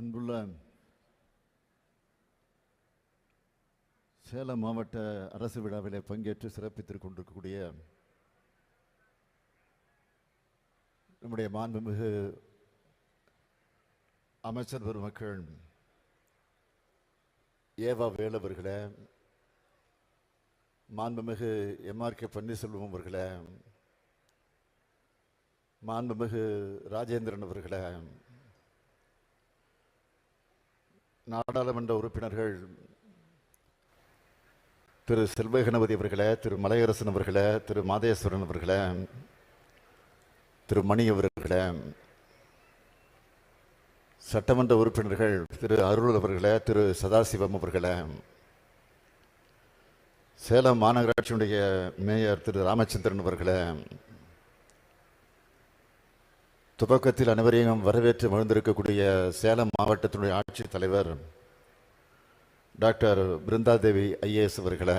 அன்புள்ள சேலம் மாவட்ட அரசு விழாவில் பங்கேற்று சிறப்பித்துக் கொண்டிருக்கக்கூடிய நம்முடைய மாண்புமிகு அமைச்சர் பெருமக்கள் ஏவா வேலவர்களே மாண்புமிகு எம்ஆர் கே பன்னீர்செல்வம் அவர்களே மாண்புமிகு ராஜேந்திரன் அவர்களே நாடாளுமன்ற உறுப்பினர்கள் திரு செல்வ கணபதி அவர்களே திரு மலையரசன் அவர்களே திரு மாதேஸ்வரன் அவர்களே திரு மணி அவர்களே சட்டமன்ற உறுப்பினர்கள் திரு அருள் அவர்களே திரு சதாசிவம் அவர்களே சேலம் மாநகராட்சியினுடைய மேயர் திரு ராமச்சந்திரன் அவர்களே துவக்கத்தில் அனைவரையும் வரவேற்று மகிழ்ந்திருக்கக்கூடிய சேலம் மாவட்டத்தினுடைய ஆட்சித் தலைவர் டாக்டர் பிருந்தாதேவி ஐஏஎஸ் அவர்களை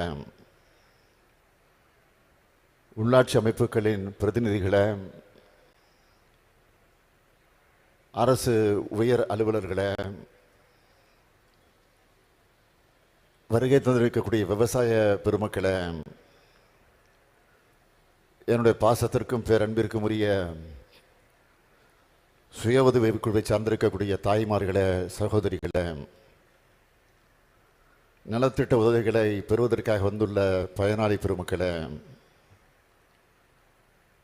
உள்ளாட்சி அமைப்புகளின் பிரதிநிதிகளை அரசு உயர் அலுவலர்களை வருகை தந்திருக்கக்கூடிய விவசாய பெருமக்களை என்னுடைய பாசத்திற்கும் பேரன்பிற்கும் உரிய சுய உதவி குழுவை சார்ந்திருக்கக்கூடிய தாய்மார்களை சகோதரிகளை நலத்திட்ட உதவிகளை பெறுவதற்காக வந்துள்ள பயனாளி பெருமக்களை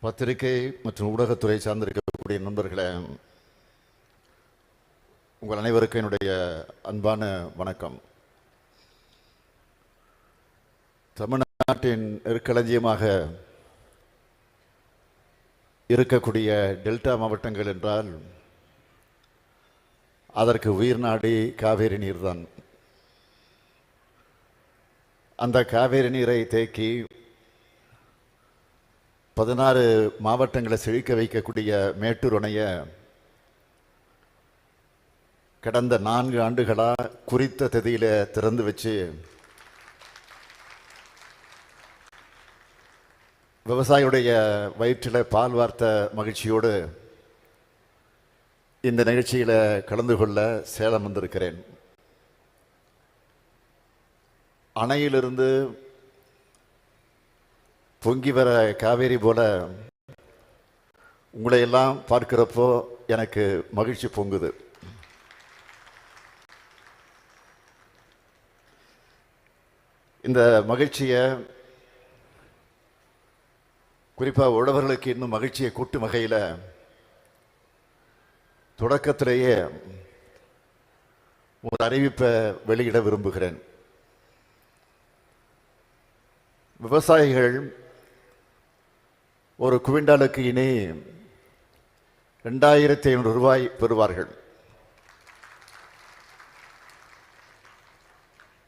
பத்திரிகை மற்றும் ஊடகத்துறை சார்ந்திருக்கக்கூடிய நண்பர்களை உங்கள் அனைவருக்கும் என்னுடைய அன்பான வணக்கம். தமிழ்நாட்டின் நெற்களஞ்சியமாக இருக்கக்கூடிய டெல்டா மாவட்டங்கள் என்றால் அதற்கு உயிர் நாடி காவேரி நீர்தான். அந்த காவேரி நீரை தேக்கி பதினாறு மாவட்டங்களை செழிக்க வைக்கக்கூடிய மேட்டூர் அணைய கடந்த நான்கு ஆண்டுகளாக குறித்த திதியில் திறந்து வச்சு விவசாயியுடைய வயிற்றில் பால் வார்த்த மகிழ்ச்சியோடு இந்த நிகழ்ச்சியில் கலந்து கொள்ள சேலம் வந்திருக்கிறேன். அணையிலிருந்து பொங்கி வர காவேரி போல உங்களை எல்லாம் பார்க்கிறப்போ எனக்கு மகிழ்ச்சி பொங்குது. இந்த மகிழ்ச்சியை குறிப்பாக உழவர்களுக்கு இன்னும் மகிழ்ச்சியை கூட்டும் வகையில் தொடக்கத்திலேயே ஒரு அறிவிப்பை வெளியிட விரும்புகிறேன். விவசாயிகள் ஒரு குவிண்டாலுக்கு இனி ரெண்டாயிரத்தி ஐநூறு ரூபாய் பெறுவார்கள்.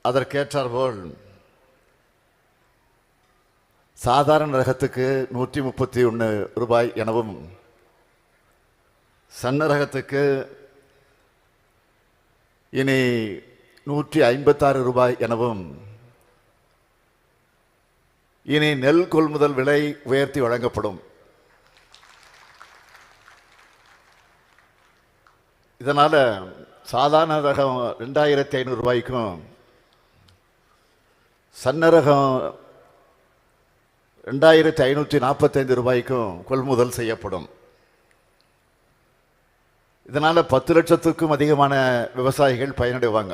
அதற்கேற்றாற்போல் சாதாரண ரகத்துக்கு நூற்றி முப்பத்தி ஒன்று ரூபாய் எனவும் சன்ன ரகத்துக்கு இனி நூற்றி ஐம்பத்தாறு ரூபாய் எனவும் இனி நெல் கொள்முதல் விலை உயர்த்தி வழங்கப்படும். இதனால் சாதாரண ரகம் ரெண்டாயிரத்தி ஐநூறு ரூபாய்க்கும் சன்ன ரகம் ரெண்டாயிரத்தி ஐநூற்றி நாற்பத்தைந்து ரூபாய்க்கும் கொள்முதல் செய்யப்படும். இதனால் பத்து லட்சத்துக்கும் அதிகமான விவசாயிகள் பயனடைவாங்க.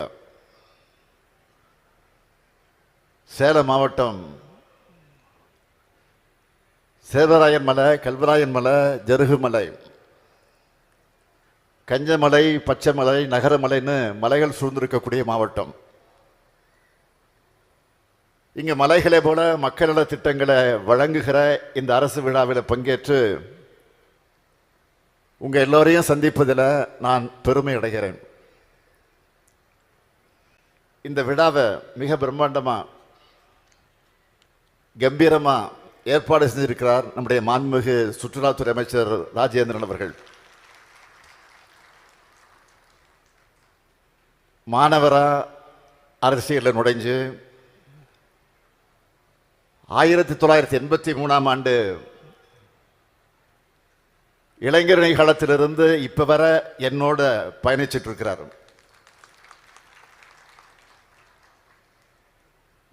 சேலம் மாவட்டம் சேவராயன் மலை கல்வராயன் மலை ஜருகு மலை கஞ்சமலை பச்சைமலை நகரமலைன்னு மலைகள் சூழ்ந்திருக்கக்கூடிய மாவட்டம். இங்கே மலைகளை போல மக்கள திட்டங்களை வழங்குகிற இந்த அரசு விழாவில் பங்கேற்று உங்கள் எல்லோரையும் சந்திப்பதில் நான் பெருமை அடைகிறேன். இந்த விழாவை மிக பிரம்மாண்டமாக கம்பீரமாக ஏற்பாடு செஞ்சிருக்கிறார் நம்முடைய மாண்புமிகு சுற்றுலாத்துறை அமைச்சர் ராஜேந்திரன் அவர்கள். மாணவராக அரசியலில் நுழைஞ்சு ஆயிரத்தி தொள்ளாயிரத்தி எண்பத்தி மூணாம் ஆண்டு இளைஞர் நிகழத்திலிருந்து இப்போ வர என்னோட பயணிச்சிட்டுருக்கிறார்.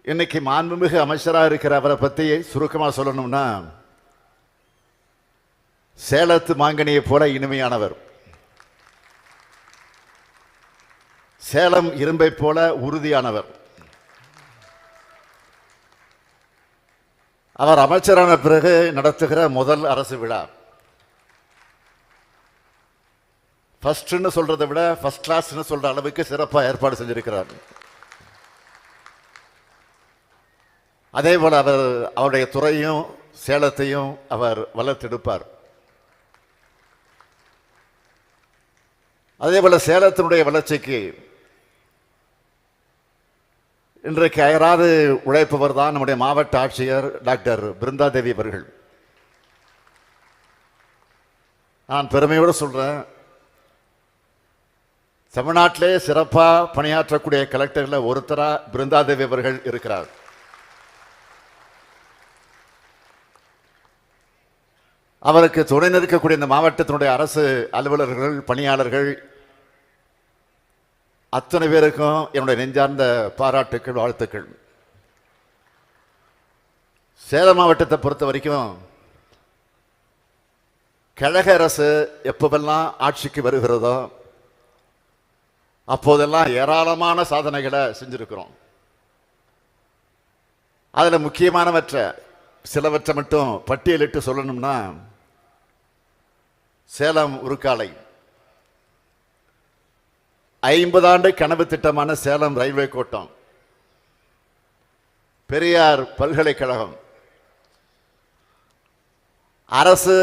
இன்னைக்கு மாண்புமிகு அமைச்சராக இருக்கிற அவரை பற்றி சுருக்கமாக சொல்லணும்னா சேலத்து மாங்கனியை போல இனிமையானவர். சேலம் இரும்பை போல உறுதியானவர். அவர் அமைச்சரான பிறகு நடத்துகிற முதல் அரசு விழா. ஃபஸ்ட்டுன்னு சொல்கிறத விட ஃபஸ்ட் கிளாஸ்னு சொல்கிற அளவுக்கு சிறப்பாக ஏற்பாடு செஞ்சிருக்கிறார். அதே போல் அவர் அவருடைய துறையும் சேலத்தையும் அவர் வளர்த்தெடுப்பார். அதே போல் சேலத்தினுடைய வளர்ச்சிக்கு இன்றைக்கு அயராது உழைப்பவர் தான் நம்முடைய மாவட்ட ஆட்சியர் டாக்டர் பிருந்தாதேவி அவர்கள். நான் பெருமையோடு சொல்கிறேன் தமிழ்நாட்டிலே சிறப்பாக பணியாற்றக்கூடிய கலெக்டரில் ஒருத்தராக பிருந்தாதேவி அவர்கள் இருக்கிறார். அவருக்கு துணை நிற்கக்கூடிய இந்த மாவட்டத்தினுடைய அரசு அலுவலர்கள் பணியாளர்கள் அத்தனை பேருக்கும் என்னுடைய நெஞ்சார்ந்த பாராட்டுக்கள் வாழ்த்துக்கள். சேலம் மாவட்டத்தை பொறுத்த வரைக்கும் கழக அரசு எப்பவெல்லாம் ஆட்சிக்கு வருகிறதோ அப்போதெல்லாம் ஏராளமான சாதனைகளை செஞ்சுருக்கிறோம். அதில் முக்கியமானவற்றை சிலவற்றை மட்டும் பட்டியலிட்டு சொல்லணும்னா சேலம் உருக்காலை. ஐம்பது ஆண்டு கனவு திட்டமான சேலம் ரயில்வே கோட்டம். பெரியார் பல்கலைக்கழகம். அரசு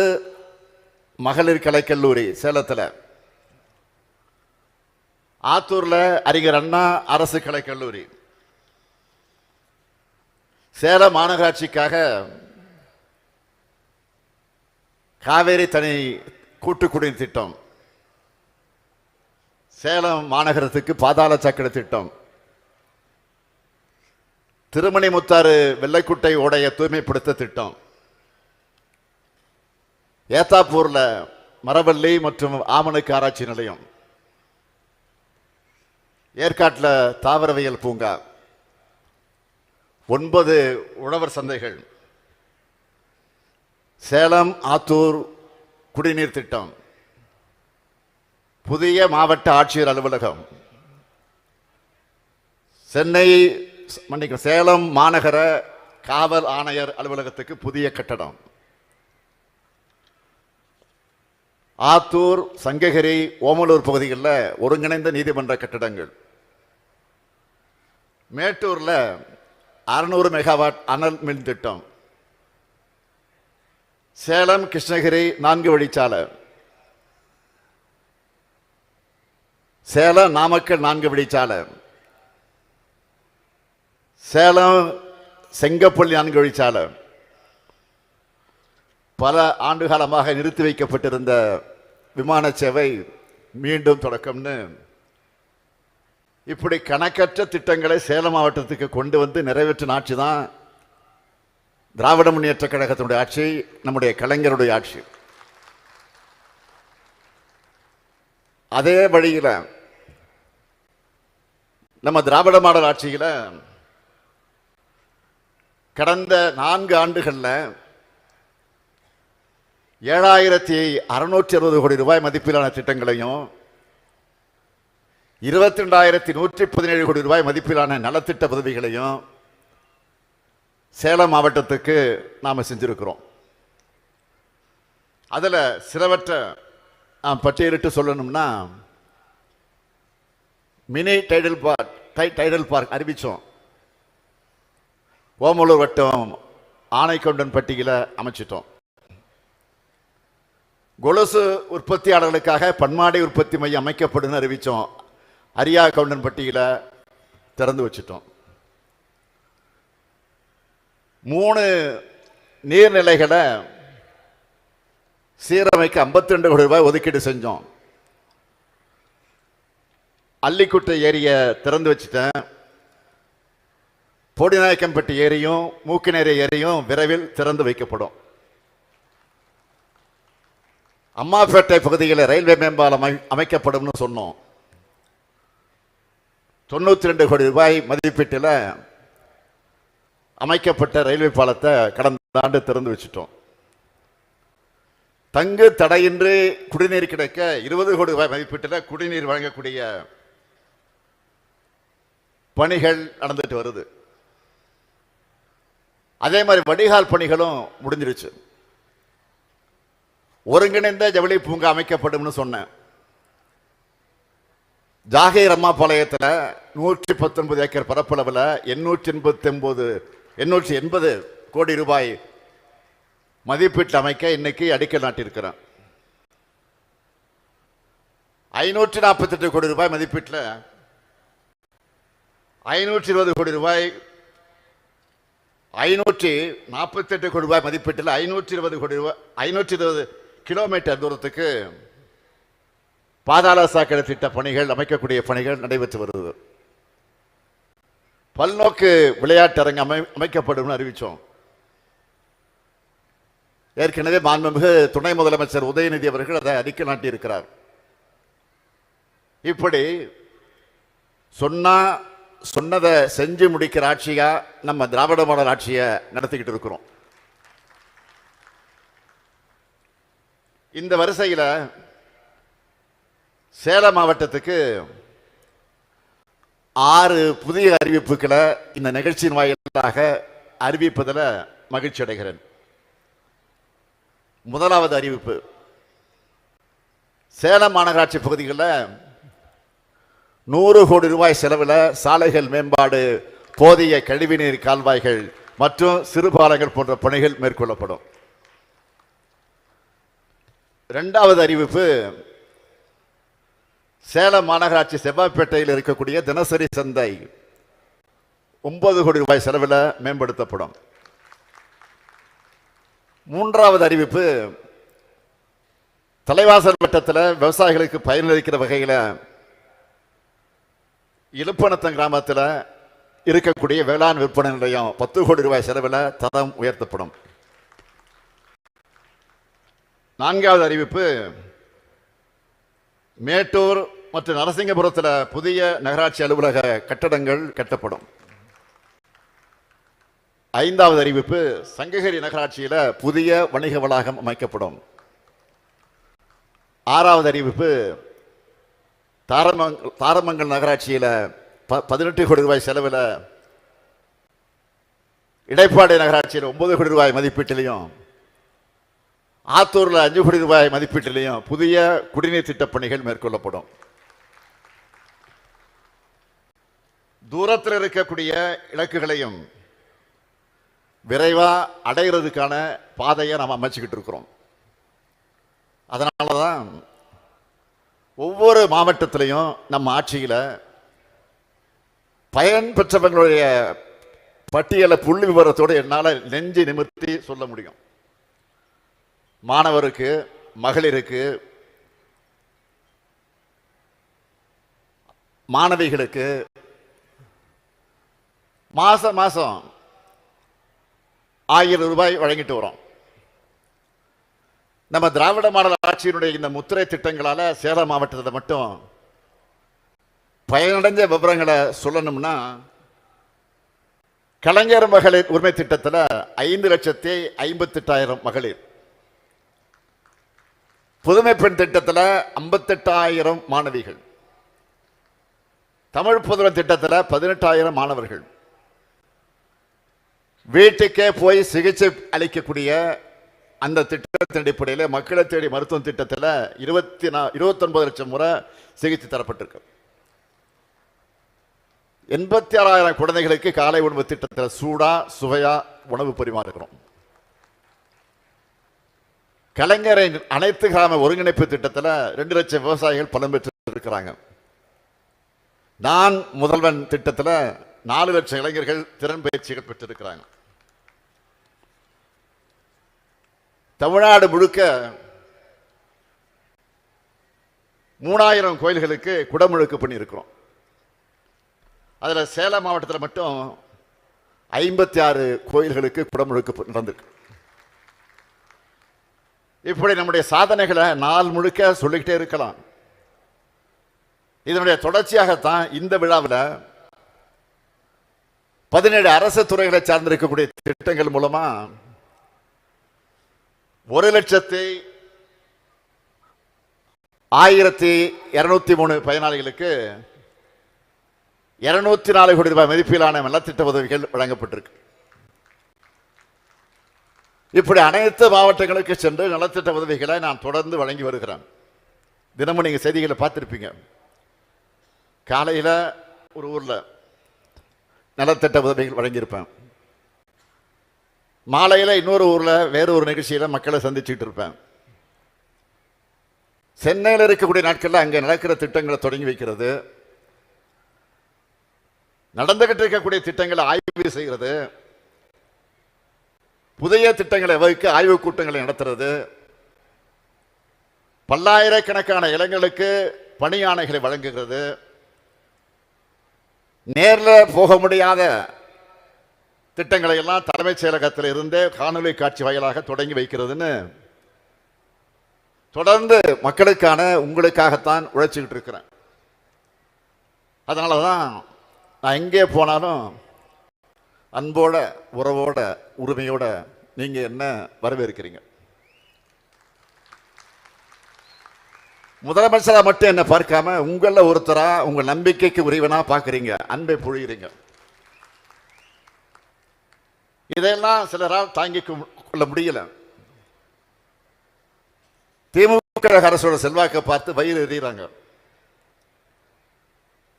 மகளிர் கலைக்கல்லூரி சேலத்தில். ஆத்தூரில் அறிஞர் அண்ணா அரசு கலைக்கல்லூரி சேலம் மாநகராட்சிக்காக காவேரி தனி கூட்டு குடிநீர் திட்டம். சேலம் மாநகரத்துக்கு பாதாள சக்கர திட்டம். திருமணி முத்தாறு வெள்ளைக்குட்டை ஓடைய தூய்மைப்படுத்த திட்டம். ஏத்தாப்பூரில் மரவள்ளி மற்றும் ஆமணுக்கு ஆராய்ச்சி நிலையம். ஏற்காட்டில் தாவரவியல் பூங்கா. ஒன்பது உழவர் சந்தைகள். சேலம் ஆத்தூர் குடிநீர் திட்டம். புதிய மாவட்ட ஆட்சியர் அலுவலகம். சென்னை மன்னிக்கும் சேலம் மாநகர காவல் ஆணையர் அலுவலகத்துக்கு புதிய கட்டடம். ஆத்தூர் சங்ககிரி ஓமலூர் பகுதிகளில் ஒருங்கிணைந்த நீதிமன்ற கட்டடங்கள். மேட்டூரில் அறுநூறு மெகாவாட் அனல் மின் திட்டம். சேலம் கிருஷ்ணகிரி நான்கு வழிச்சாலை. சேலம் நாமக்கல் நான்கு வழிச்சாலை. சேலம் செங்கப்பள்ளி நான்கு வழிச்சாலை. பல ஆண்டு காலமாக நிறுத்தி வைக்கப்பட்டிருந்த விமான சேவை மீண்டும் தொடக்கம்னு. இப்படி கணக்கற்ற திட்டங்களை சேலம் மாவட்டத்துக்கு கொண்டு வந்து நிறைவேற்றின ஆட்சி தான் திராவிட முன்னேற்ற கழகத்தினுடைய ஆட்சி நம்முடைய கலைஞருடைய ஆட்சி. அதே வழியில் நம்ம திராவிட மாடல் ஆட்சியில் கடந்த நான்கு ஆண்டுகளில் ஏழாயிரத்தி அறுநூற்றி அறுபது கோடி ரூபாய் மதிப்பிலான திட்டங்களையும் இருபத்தி ரெண்டாயிரத்தி நூற்றி பதினேழு கோடி ரூபாய் மதிப்பிலான நலத்திட்ட உதவிகளையும் சேலம் மாவட்டத்துக்கு நாம் செஞ்சுருக்கிறோம். அதில் சிலவற்றை நாம் பட்டியலிட்டு சொல்லணும்னா மினி டைடல் பார்க் டை டைடல் பார்க் அறிவித்தோம் ஓமலூர் வட்டம் ஆனைக்கொண்டன் பட்டியில் அமைச்சிட்டோம். கொலுசு உற்பத்தியாளர்களுக்காக பன்மாடை உற்பத்தி மையம் அமைக்கப்படும் அறிவித்தோம் அரியா கவுண்டன் பட்டியில் திறந்து வச்சிட்டோம். மூணு நீர்நிலைகளை சீரமைக்க 52 கோடி ரூபாய் ஒதுக்கீடு செஞ்சோம். அல்லிக்குட்டை ஏரியை திறந்து வச்சுட்டேன். போடிநாயக்கம்பட்டி ஏரியும் மூக்கினேரி ஏரியும் விரைவில் திறந்து வைக்கப்படும். அம்மாப்பேட்டை பகுதியில் ரயில்வே மேம்பாலம் அமை- அமைக்கப்படும்னு சொன்னோம். தொண்ணூத்தி ரெண்டு கோடி ரூபாய் மதிப்பீட்டில் அமைக்கப்பட்ட ரயில்வே பாலத்தை கடந்த ஆண்டு திறந்து வச்சுட்டோம். தங்கு தடையின்றி குடிநீர் கிடைக்க இருபது கோடி ரூபாய் மதிப்பீட்டில் குடிநீர் வழங்கக்கூடிய பணிகள் நடந்துட்டு வருது. அதே மாதிரி வடிகால் பணிகளும் முடிஞ்சிருச்சு. ஒருங்கிணைந்த ஜவுளி பூங்கா அமைக்கப்படும்னு சொன்னேன். ஜாகீர் ரம்மாபாளையத்தில் நூற்றி பத்தொன்பது ஏக்கர் பரப்பளவில் எண்ணூற்றி எண்பத்தி ஒன்பது எண்ணூற்றி எண்பது கோடி ரூபாய் மதிப்பீட்டில் அமைக்க இன்னைக்கு அடிக்கல் நாட்டியிருக்கிறேன். ஐநூற்றி நாற்பத்தெட்டு கோடி ரூபாய் மதிப்பீட்டில் ஐநூற்றி இருபது கோடி ரூபாய். ஐநூற்றி நாற்பத்தெட்டு கோடி ரூபாய் மதிப்பீட்டில் ஐநூற்றி இருபது கோடி ரூபாய் ஐநூற்றி இருபது கிலோமீட்டர் தூரத்துக்கு பாதாள சாக்கடை திட்ட பணிகள் அமைக்கக்கூடிய பணிகள் நடைபெற்று வருது. பல்நோக்கு விளையாட்டரங்கு அமை அமைக்கப்படும் அறிவித்தோம் ஏற்கனவே மாண்புமிகு துணை முதலமைச்சர் உதயநிதி அவர்கள் அதை அறிக்கை நாட்டியிருக்கிறார். இப்படி சொன்னா சொன்னதை செஞ்சு முடிக்கிற ஆட்சியாக நம்ம திராவிட மாடல் ஆட்சியை நடத்திக்கிட்டு இருக்கிறோம். இந்த வரிசையில் சேலம் மாவட்டத்துக்கு ஆறு புதிய அறிவிப்புகளை இந்த நிகழ்ச்சியின் வாயிலாக அறிவிப்பதில் மகிழ்ச்சி அடைகிறேன். முதலாவது அறிவிப்பு சேலம் மாநகராட்சி பகுதிகளில் நூறு கோடி ரூபாய் செலவில் சாலைகள் மேம்பாடு போதிய கழிவுநீர் கால்வாய்கள் மற்றும் சிறுபாலங்கள் போன்ற பணிகள் மேற்கொள்ளப்படும். ரெண்டாவது அறிவிப்பு சேலம் மாநகராட்சி செவ்வாய்ப்பேட்டையில் இருக்கக்கூடிய தினசரி சந்தை ஒன்பது கோடி ரூபாய் செலவில் மேம்படுத்தப்படும். மூன்றாவது அறிவிப்பு தலைவாசல் வட்டத்தில் விவசாயிகளுக்கு பயனளிக்கிற வகையில் இலுப்பணத்தம் கிராமத்தில் இருக்கக்கூடிய வேளாண் விற்பனை நிலையம் பத்து கோடி ரூபாய் செலவில் தரம் உயர்த்தப்படும். நான்காவது அறிவிப்பு மேட்டூர் மற்றும் நரசிங்கபுரத்தில் புதிய நகராட்சி அலுவலக கட்டடங்கள் கட்டப்படும். ஐந்தாவது அறிவிப்பு சங்ககிரி நகராட்சியில் புதிய வணிக வளாகம் அமைக்கப்படும். ஆறாவது அறிவிப்பு தாரமங் தாரமங்கல் நகராட்சியில் ப பதினெட்டு கோடி ரூபாய் செலவில் இடைப்பாடி நகராட்சியில் ஒன்பது கோடி ரூபாய் மதிப்பீட்டிலையும் ஆத்தூரில் அஞ்சு கோடி ரூபாய் மதிப்பீட்டிலையும் புதிய குடிநீர் திட்டப் பணிகள் மேற்கொள்ளப்படும். தூரத்தில் இருக்கக்கூடிய இலக்குகளையும் விரைவாக அடைகிறதுக்கான பாதையை நாம் அமைச்சுக்கிட்டு இருக்கிறோம். அதனால தான் ஒவ்வொரு மாவட்டத்திலையும் நம்ம ஆட்சியில் பயன் பெற்றவங்களுடைய பட்டியலை புள்ளி விவரத்தோடு என்னால் நெஞ்சு நிமிர்த்தி சொல்ல முடியும். மாணவருக்கு மகளிருக்கு மாணவிகளுக்கு மாதம் மாதம் ஆயிரம் ரூபாய் வழங்கிட்டு வரோம் நம்ம திராவிட மாடல் ஆட்சியினுடைய இந்த முத்திரை திட்டங்களால சேலம் மாவட்டத்தில் மட்டும் பயனடைஞ்ச விவரங்களை சொல்லணும்னா கலைஞர் மகளிர் உரிமை திட்டத்தில் ஐந்து லட்சத்தி ஐம்பத்தெட்டாயிரம் மகளிர். புதுமை பெண் திட்டத்தில் ஐம்பத்தெட்டாயிரம் மாணவிகள். தமிழ் புதுமை திட்டத்தில் பதினெட்டாயிரம் மாணவர்கள். வீட்டுக்கே போய் சிகிச்சை அளிக்கக்கூடிய அந்த திட்டம் திட்டத்தின் அடிப்படையில் மக்களை தேடி மருத்துவ திட்டத்தில் இருபத்தி நா இருபத்தொன்பது லட்சம் முறை சிகிச்சை தரப்பட்டிருக்கு. எண்பத்தி ஆறாயிரம் குழந்தைகளுக்கு காலை உணவு திட்டத்தில் சூடா சுவையா உணவு பரிமாறுகிறோம் கலைஞரின் அனைத்து கிராம ஒருங்கிணைப்பு திட்டத்தில் ரெண்டு லட்சம் விவசாயிகள் பலன் பெற்று இருக்கிறாங்க நான் முதல்வன் திட்டத்தில் நாலு லட்சம் இளைஞர்கள் திறன் பயிற்சிகள் பெற்றிருக்கிறாங்க. தமிழ்நாடு முழுக்க மூணாயிரம் கோயில்களுக்கு குடமுழுக்கு பண்ணியிருக்கிறோம். அதில் சேலம் மாவட்டத்தில் மட்டும் ஐம்பத்தி ஆறு கோயில்களுக்கு குடமுழுக்கு நடந்திருக்கு. இப்படி நம்முடைய சாதனைகளை நாள் முழுக்க சொல்லிக்கிட்டே இருக்கலாம். இதனுடைய தொடர்ச்சியாகத்தான் இந்த விழாவில் பதினேழு அரசு துறைகளை சார்ந்திருக்கக்கூடிய திட்டங்கள் மூலமா ஒரு லட்சத்தி ஆயிரத்தி இருநூத்தி மூணு பயனாளிகளுக்கு இருநூத்தி நாலு கோடி ரூபாய் மதிப்பிலான நலத்திட்ட உதவிகள் வழங்கப்பட்டிருக்கு. இப்படி அனைத்து மாவட்டங்களுக்கு சென்று நலத்திட்ட உதவிகளை நான் தொடர்ந்து வழங்கி வருகிறேன். தினமும் நீங்கள் செய்திகளை பார்த்துருப்பீங்க. காலையில் ஒரு ஊரில் நலத்திட்ட உதவிகள் வழங்கியிருப்பேன். மாலையில் இன்னொரு ஊரில் வேறு ஒரு நிகழ்ச்சியில் மக்களை சந்திச்சுட்டு இருப்பேன். சென்னையில் இருக்கக்கூடிய நாட்களில் அங்கே நடக்கிற திட்டங்களை தொடங்கி வைக்கிறது. நடந்துகிட்டு இருக்கக்கூடிய திட்டங்களை ஆய்வு செய்கிறது. புதிய திட்டங்களை வகுக்க ஆய்வு கூட்டங்களை நடத்துறது. பல்லாயிரக்கணக்கான இளைஞர்களுக்கு பணியானைகளை வழங்குகிறது. நேரில் போக முடியாத திட்டங்களை எல்லாம் தலைமைச் செயலகத்தில் இருந்தே காணொலி காட்சி வாயிலாக தொடங்கி வைக்கிறதுன்னு தொடர்ந்து மக்களுக்கான உங்களுக்காகத்தான் உழைச்சிக்கிட்டு இருக்கிறேன். அதனால தான் நான் எங்கே போனாலும் அன்போட உறவோட உரிமையோட நீங்கள் என்ன வரவேற்கிறீங்க? முதலமைச்சராக மட்டும் என்னை பார்க்காம உங்களில் ஒருத்தராக உங்கள் நம்பிக்கைக்கு உரிவனாக பார்க்குறீங்க அன்பை பொழிகிறீங்க இதெல்லாம் சிலரால் தாங்கிக் கொள்ள முடியல. திமுக அரசோட செல்வாக்கை பார்த்து வயிறு எறிகிறாங்க.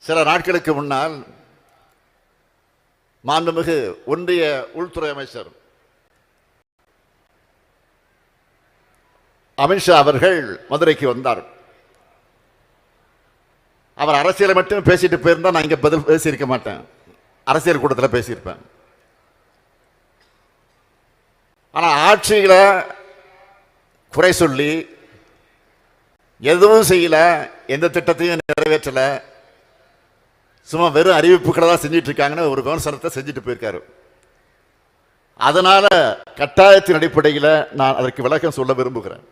சில நாட்களுக்கு முன்னால் மாண்புமிகு ஒன்றிய உள்துறை அமைச்சர் அமித்ஷா அவர்கள் மதுரைக்கு வந்தார். அவர் அரசியலை மட்டும் பேசிட்டு போயிருந்தா நான் இங்க பதில் பேசியிருக்க மாட்டேன். அரசியல் கூட்டத்தில் பேசியிருப்பேன். ஆனால் ஆட்சிகளை குறை சொல்லி எதுவும் செய்யலை எந்த திட்டத்தையும் நிறைவேற்றலை. சும்மா வெறும் அறிவிப்புகளை தான் செஞ்சிட்ருக்காங்கன்னு ஒரு விமர்சனத்தை செஞ்சுட்டு போயிருக்காரு. அதனால் கட்டாயத்தின் அடிப்படையில் நான் அதற்கு விளக்கம் சொல்ல விரும்புகிறேன்.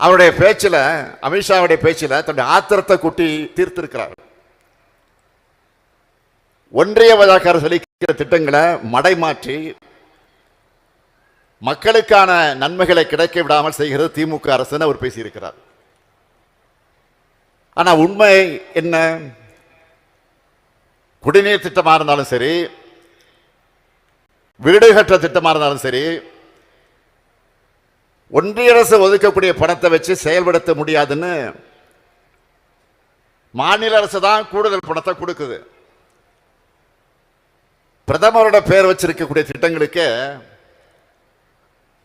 அவருடைய பேச்சில் அமித்ஷாவுடைய பேச்சில் தன்னுடைய ஆத்திரத்தை கூட்டி தீர்த்திருக்கிறார். ஒன்றிய வழக்காரர் செலுத்திக்கிற திட்டங்களை மடைமாற்றி மக்களுக்கான நன்மைகளை கிடைக்க விடாமல் செய்கிறது திமுக அரசுன்னு அவர் பேசியிருக்கிறார். ஆனால் உண்மை என்ன? குடிநீர் திட்டமாக இருந்தாலும் சரி வீடு கட்டுற திட்டமாக இருந்தாலும் சரி ஒன்றிய அரசு ஒதுக்கக்கூடிய பணத்தை வச்சு செயல்படுத்த முடியாதுன்னு மாநில அரசு தான் கூடுதல் பணத்தை கொடுக்குது. பிரதமரோட பேர் வச்சிருக்கக்கூடிய திட்டங்களுக்கு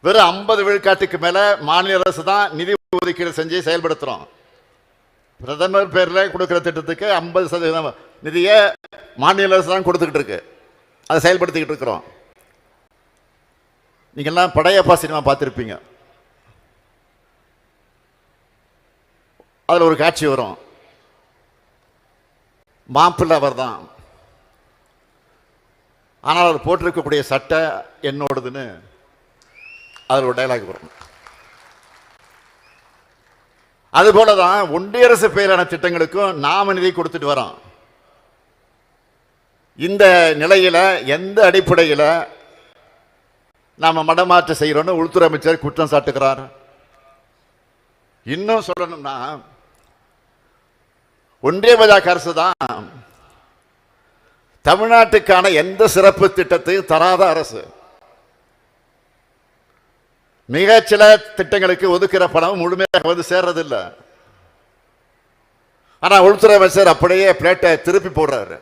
வெறும் ஐம்பது விழுக்காட்டுக்கு மேலே மாநில அரசு தான் நிதி ஒதுக்கீடு செஞ்சு செயல்படுத்துகிறோம் பிரதமர் பேரில் கொடுக்குற திட்டத்துக்கு ஐம்பது சதவீதம் நிதியை மாநில அரசு தான் கொடுத்துக்கிட்டு இருக்கு. அதை செயல்படுத்திக்கிட்டு இருக்கிறோம். நீங்கள்லாம் படையப்பா சினிமா பார்த்துருப்பீங்க. அதில் ஒரு காட்சி வரும். மாப்பிள்ளை அவர் தான் ஆனால் அவர் போட்டிருக்கக்கூடிய சட்டை என்னோடதுன்னு அதில் ஒரு டைலாக் வரும். அதுபோல தான் ஒன்றிய அரசு பெயரான திட்டங்களுக்கும் நாம நிதி கொடுத்துட்டு வரோம். இந்த நிலையில் எந்த அடிப்படையில் நாம மடமாற்ற செய்யறோம்னு உள்துறை அமைச்சர் குற்றம் சாட்டுகிறார். இன்னும் சொல்லணும்னா ஒன்றிய பாஜக அரசு தான் தமிழ்நாட்டுக்கான எந்த சிறப்பு திட்டத்தையும் தராத அரசு. மிக சில திட்டங்களுக்கு ஒதுக்கிற பணம் முழுமையாக வந்து சேர்றதில்லை. ஆனா உள்துறை அமைச்சர் அப்படியே பிளேட்டை திருப்பி போடுறாரு.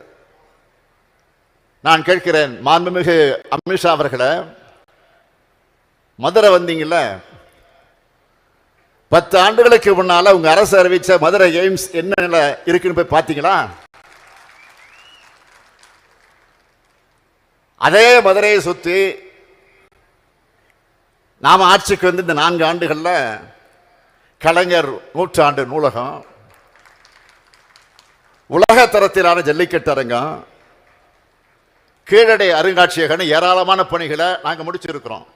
நான் கேட்கிறேன் மாண்புமிகு அமித்ஷா அவர்களை மதுரை வந்தீங்கல்ல? பத்து ஆண்டுகளுக்கு முன்னால உங்க அரசு அறிவிச்ச மதுரை எய்ம்ஸ் என்ன நிலை இருக்குன்னு போய் பார்த்தீங்களா? அதே மதுரையை சுற்றி நாம் ஆட்சிக்கு வந்து இந்த நான்கு ஆண்டுகளில் கலைஞர் நூற்றாண்டு நூலகம் உலக தரத்திலான ஜல்லிக்கட்டு அரங்கம் கீழடை அருங்காட்சியகம் ஏராளமான பணிகளை நாங்கள் முடிச்சிருக்கிறோம்.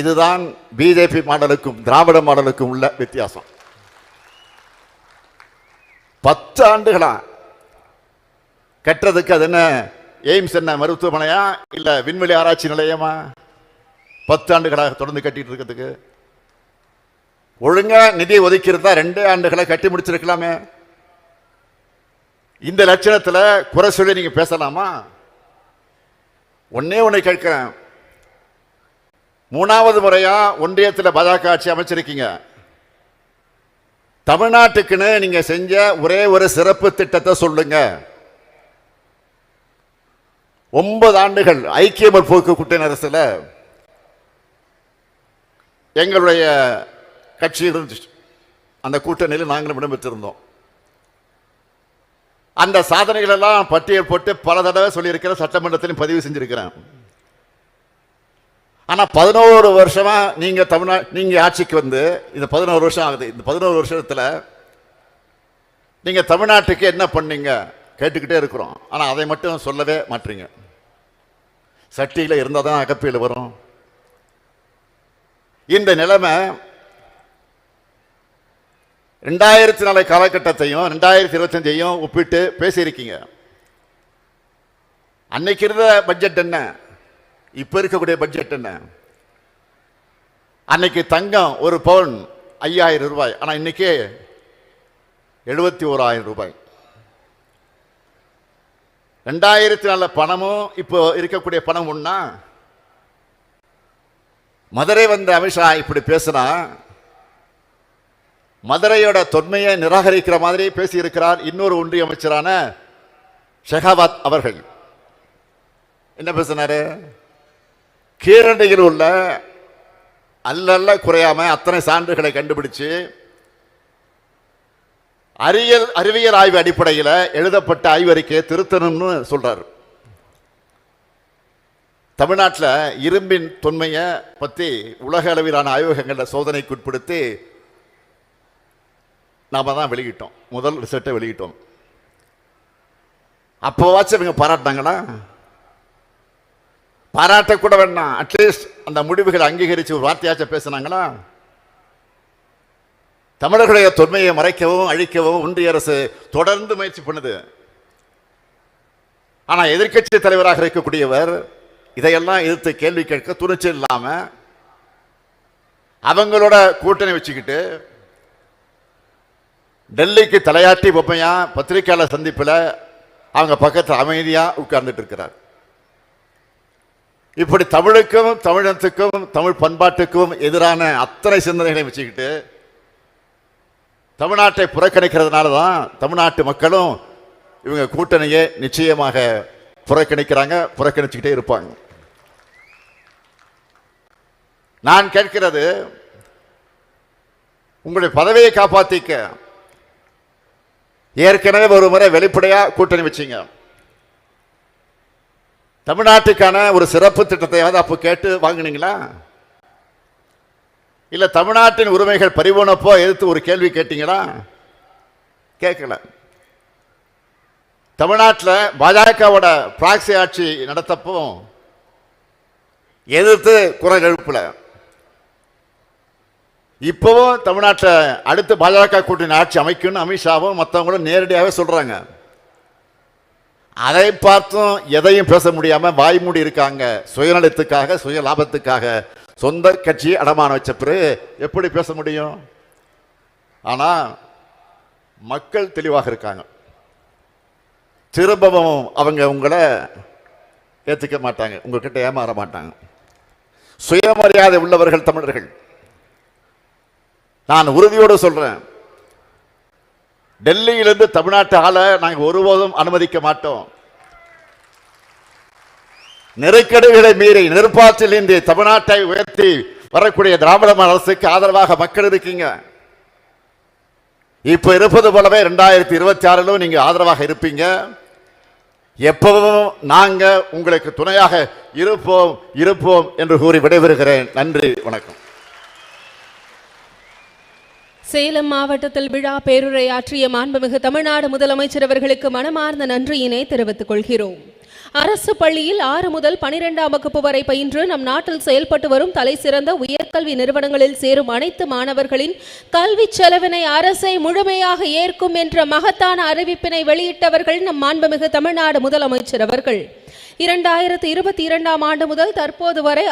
இதுதான் பிஜேபி மாடலுக்கும் திராவிட மாடலுக்கும் உள்ள வித்தியாசம். பத்து ஆண்டுகளா? கட்டுறதுக்கு அது என்ன எய்ம்ஸ் என்ன மருத்துவமனையா இல்லை விண்வெளி ஆராய்ச்சி நிலையமா? பத்து ஆண்டுகளாக தொடர்ந்து கட்டிட்டு இருக்கிறதுக்கு ஒழுங்கா நிதி ஒதுக்கிறதா ரெண்டே ஆண்டுகளை கட்டி முடிச்சிருக்கலாமே. இந்த லட்சணத்தில் குறை சொல்லி நீங்கள் பேசலாமா? ஒன்னே ஒண்ணு கேட்கிறேன். மூணாவது முறையாக ஒன்றியத்தில் பாஜக ஆட்சி அமைச்சிருக்கீங்க. தமிழ்நாட்டுக்குன்னு நீங்கள் செஞ்ச ஒரே ஒரு சிறப்பு திட்டத்தை சொல்லுங்க. ஒன்பது ஆண்டுகள் ஐக்கிய முற்போக்கு கூட்டணி அரசில் எங்களுடைய கட்சி இருந்துச்சு. அந்த கூட்டணியில் நாங்களும் இடம்பெற்றிருந்தோம். அந்த சாதனைகள் எல்லாம் பட்டியல் போட்டு பல தடவை சொல்லியிருக்கிற சட்டமன்றத்திலும் பதிவு செஞ்சிருக்கிறேன். ஆனால் பதினோரு வருஷமா நீங்க தமிழ்நா நீங்க ஆட்சிக்கு வந்து இந்த பதினோரு வருஷம் ஆகுது. இந்த பதினோரு வருஷத்தில் நீங்க தமிழ்நாட்டுக்கு என்ன பண்ணீங்க? கேட்டுக்கிட்டே இருக்கிறோம். ஆனால் அதை மட்டும் சொல்லவே மாட்டீங்க. சட்டியில் இருந்தால் தான் அகப்பியில் வரும். இந்த நிலைமை ரெண்டாயிரத்தி நாலு காலகட்டத்தையும் ரெண்டாயிரத்தி இருபத்தஞ்சையும் ஒப்பிட்டு பேசியிருக்கீங்க. அன்னைக்கு இருந்த பட்ஜெட் என்ன? இப்போ இருக்கக்கூடிய பட்ஜெட் என்ன? அன்னைக்கு தங்கம் ஒரு பவுன் ஐயாயிரம் ரூபாய் ஆனால் இன்னைக்கு எழுபத்தி ஓராயிரம் ரூபாய். ரெண்டாயிரத்தி நாலு பணமும் இப்போ இருக்கக்கூடிய பணம் ஒன்றா மதுரை வந்த அமித்ஷா இப்படி பேசினா மதுரையோட தொன்மையை நிராகரிக்கிற மாதிரி பேசியிருக்கிறார் இன்னொரு ஒன்றிய அமைச்சரான ஷெகாவத் அவர்கள். என்ன பேசினாரு? கீரண்டையில் உள்ள அல்லல்ல குறையாம அத்தனை சான்றுகளை கண்டுபிடிச்சு அறிவியல் அறிவியல் ஆய்வு அடிப்படையில் எழுதப்பட்ட ஆய்வறிக்கையை திருத்தணும்னு சொல்றாரு. தமிழ்நாட்டில் இரும்பின் தொன்மையை பற்றி உலக அளவிலான ஆய்வகங்களில் சோதனைக்கு உட்படுத்தி நாம் தான் வெளியிட்டோம். முதல் ரிசல்ட்டை வெளியிட்டோம். அப்போவாச்சும் இவங்க பாராட்டினாங்கன்னா பாராட்டக்கூட வேணாம் வேண்டாம். அட்லீஸ்ட் அந்த முடிவுகளை அங்கீகரித்து ஒரு வார்த்தையாச்சும் பேசுனாங்களா? தமிழர்களுடைய தொன்மையை மறைக்கவும் அழிக்கவும் ஒன்றிய அரசு தொடர்ந்து முயற்சி பண்ணுது. ஆனால் எதிர்க்கட்சி தலைவராக இருக்கக்கூடியவர் இதையெல்லாம் எதிர்த்து கேள்வி கேட்க துணிச்சல் இல்லாமல் அவங்களோட கூட்டணி வச்சுக்கிட்டு டெல்லிக்கு தலையாட்டி பொப்பையா பத்திரிகையாளர் சந்திப்பில் அவங்க பக்கத்தில் அமைதியாக உட்கார்ந்துட்டு இருக்கிறார். இப்படி தமிழுக்கும் தமிழத்துக்கும் தமிழ் பண்பாட்டுக்கும் எதிரான அத்தனை சிந்தனைகளை வச்சுக்கிட்டு தமிழ்நாட்டை புறக்கணிக்கிறதுனால தான் தமிழ்நாட்டு மக்களும் இவங்க கூட்டணியை நிச்சயமாக புறக்கணிக்கிறாங்க புறக்கணிச்சுக்கிட்டே இருப்பாங்க. நான் கேட்கிறது உங்களுடைய பதவியை காப்பாத்திக்க ஏற்கனவே ஒரு முறை வெளிப்படையாக கூட்டணி வச்சீங்க. தமிழ்நாட்டுக்கான ஒரு சிறப்பு திட்டத்தையாவது அப்போ கேட்டு வாங்கினீங்களா? இல்லை தமிழ்நாட்டின் உரிமைகள் பறிபோனப்போ எதிர்த்து ஒரு கேள்வி கேட்டீங்களா? கேட்கல. தமிழ்நாட்டில் பாஜகவோட பிராக்சி ஆட்சி நடத்தப்போ எதிர்த்து குரல் எழுப்பல. இப்போவும் தமிழ்நாட்டில் அடுத்து பாஜக கூட்டணி ஆட்சி அமைக்கும்னு அமித்ஷாவும் மற்றவங்களும் நேரடியாகவே சொல்கிறாங்க அதை பார்த்தும் எதையும் பேச முடியாம வாய்மூடி இருக்காங்க. சுயநலத்துக்காக சுய லாபத்துக்காக சொந்த கட்சி அடமானம் வச்ச பிறகு எப்படி பேச முடியும்? ஆனால் மக்கள் தெளிவாக இருக்காங்க. திரும்பவும் அவங்க உங்களை ஏற்றுக்க மாட்டாங்க. உங்ககிட்ட ஏமாற மாட்டாங்க. சுயமரியாதை உள்ளவர்கள் தமிழர்கள். நான் உறுதியோடு சொல்கிறேன் டெல்லியிலிருந்து தமிழ்நாட்டு ஆளை நாங்கள் ஒருபோதும் அனுமதிக்க மாட்டோம். நெருக்கடிகளை மீறி நெருப்பாற்றில் இன்றி தமிழ்நாட்டை உயர்த்தி வரக்கூடிய திராவிட அரசுக்கு ஆதரவாக மக்கள் இருக்கீங்க. இப்போ இருப்பது போலவே ரெண்டாயிரத்தி இருபத்தி ஆறிலும் நீங்கள் ஆதரவாக இருப்பீங்க. எப்பவும் நாங்க உங்களுக்கு துணையாக இருப்போம் இருப்போம் என்று கூறி விடைபெறுகிறேன். நன்றி வணக்கம். சேலம் மாவட்டத்தில் விழா பேருரையாற்றிய மாண்புமிகு தமிழ்நாடு முதலமைச்சர் அவர்களுக்கு மனமார்ந்த நன்றியினை தெரிவித்துக் கொள்கிறோம். அரசு பள்ளியில் ஆறு முதல் பனிரெண்டாம் வகுப்பு வரை பயின்று நம் நாட்டில் செயல்பட்டு வரும் தலைசிறந்த உயர்கல்வி நிறுவனங்களில் சேரும் அனைத்து மாணவர்களின் கல்வி செலவினை அரசை முழுமையாக ஏற்கும் என்ற மகத்தான அறிவிப்பினை வெளியிட்டவர்கள் நம் மாண்புமிகு தமிழ்நாடு முதலமைச்சர் அவர்கள். இரண்டாயிரத்தி இருபத்தி இரண்டாம் ஆண்டு முதல் தற்போது வரை